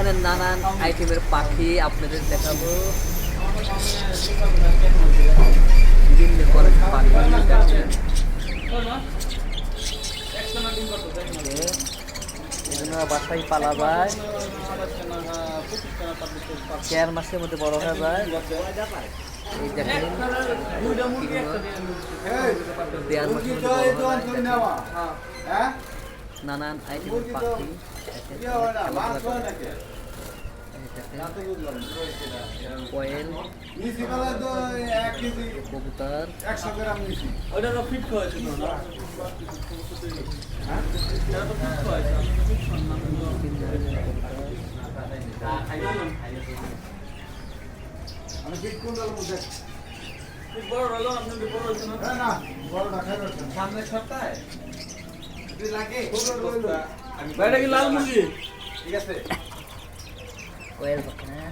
এখানে নানান আইটেমের পাখি আপনাদের দেখাবো। বাসায় পালা যায়। চার মাসের মধ্যে বড় হয়ে যায়। দেখেন নানান আইটেমের পাখি করে। এই দেখেন, কোয়েল কবুতর। সামনের সপ্তাহে কি লাল মুরগি? ঠিক আছে। কোয়েল পাখি হ্যাঁ।